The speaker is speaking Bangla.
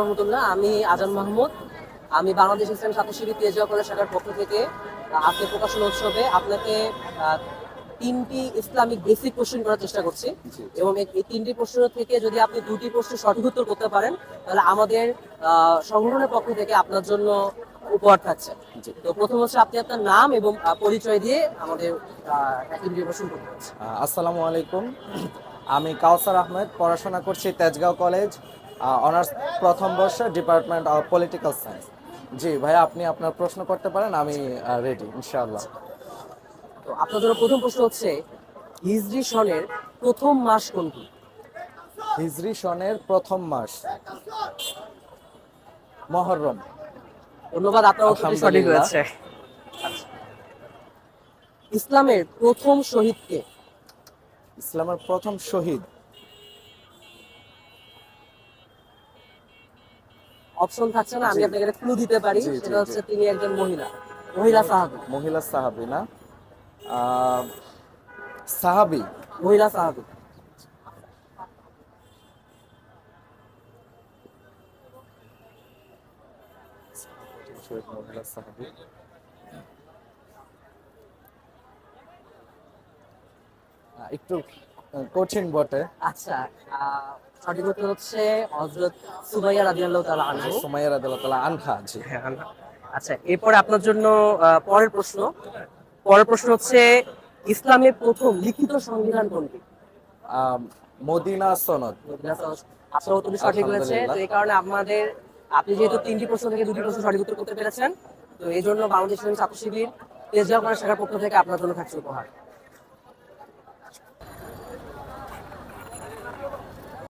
রহমতুল্লাহ আমি আজান মাহমুদ। আমি বাংলাদেশ ইসলাম ছাত্র শিবির তেজগাঁও কলেজ শাখার পক্ষ থেকে আজকে প্রকাশনা উৎসবে আপনাকে তিনটি ইসলামিক বেসিক কোশ্চেন করার চেষ্টা করছি। এবং এই তিনটি প্রশ্ন থেকে যদি আপনি দুটি প্রশ্ন সঠিক উত্তর করতে পারেন তাহলে আমাদের সংগঠনের পক্ষ থেকে আপনার জন্য উপহার থাকছে। তো প্রথম হচ্ছে আপনি আপনার নাম এবং পরিচয় দিয়ে আমাদের অ্যাক্টিভিটি প্রশ্ন করতে আসসালামু আলাইকুম। আমি কাউসার আহমেদ পড়াশোনা করছি তেজগাঁও কলেজ। অনার্স প্রথম বর্ষ department of political science ji ভাই আপনি আপনার প্রশ্ন করতে পারেন আমি রেডি ইনশাআল্লাহ। তো আপনার জন্য প্রথম প্রশ্ন হচ্ছে হিজরি সনের প্রথম মাস কোনটি? হিজরি সনের প্রথম মাস মহরম। ধন্যবাদ আপনার উত্তরটি সঠিক হয়েছে। ইসলামের প্রথম শহীদকে ইসলামের প্রথম শহীদ অপশন থাকছে না আমি। আপনাকে ক্লু দিতে পারি সেটা হচ্ছে তিনি একজন মহিলা মহিলা সাহাবী। মহিলা সাহাবি না? সাহাবি। মহিলা সাহাবী। মহিলা সাহাবি। একটু কঠিন বটে। আচ্ছা সঠিক উত্তর হচ্ছে হযরত সুমাইয়া রাদিয়াল্লাহু তাআলা আনহু। সুমাইয়া রাদিয়াল্লাহু তাআলা আনহা জি। আচ্ছা এরপরে আপনার জন্য পরের প্রশ্ন। পরের প্রশ্ন হচ্ছে ইসলামের প্রথম লিখিত সংবিধান কোনটি? আহ, মদিনা সনদ। আপনার উত্তরটি সঠিক হয়েছে। তো এই কারণে আমাদের আপনি যেহেতু তিনটি প্রশ্ন থেকে দুটি প্রশ্ন সঠিক উত্তর করতে পেরেছেন তো এই জন্য বাংলাদেশ ইসলামী ছাত্র শিবির তেজগাঁও শাখার পক্ষ থেকে আপনার জন্য থাকছে উপহার।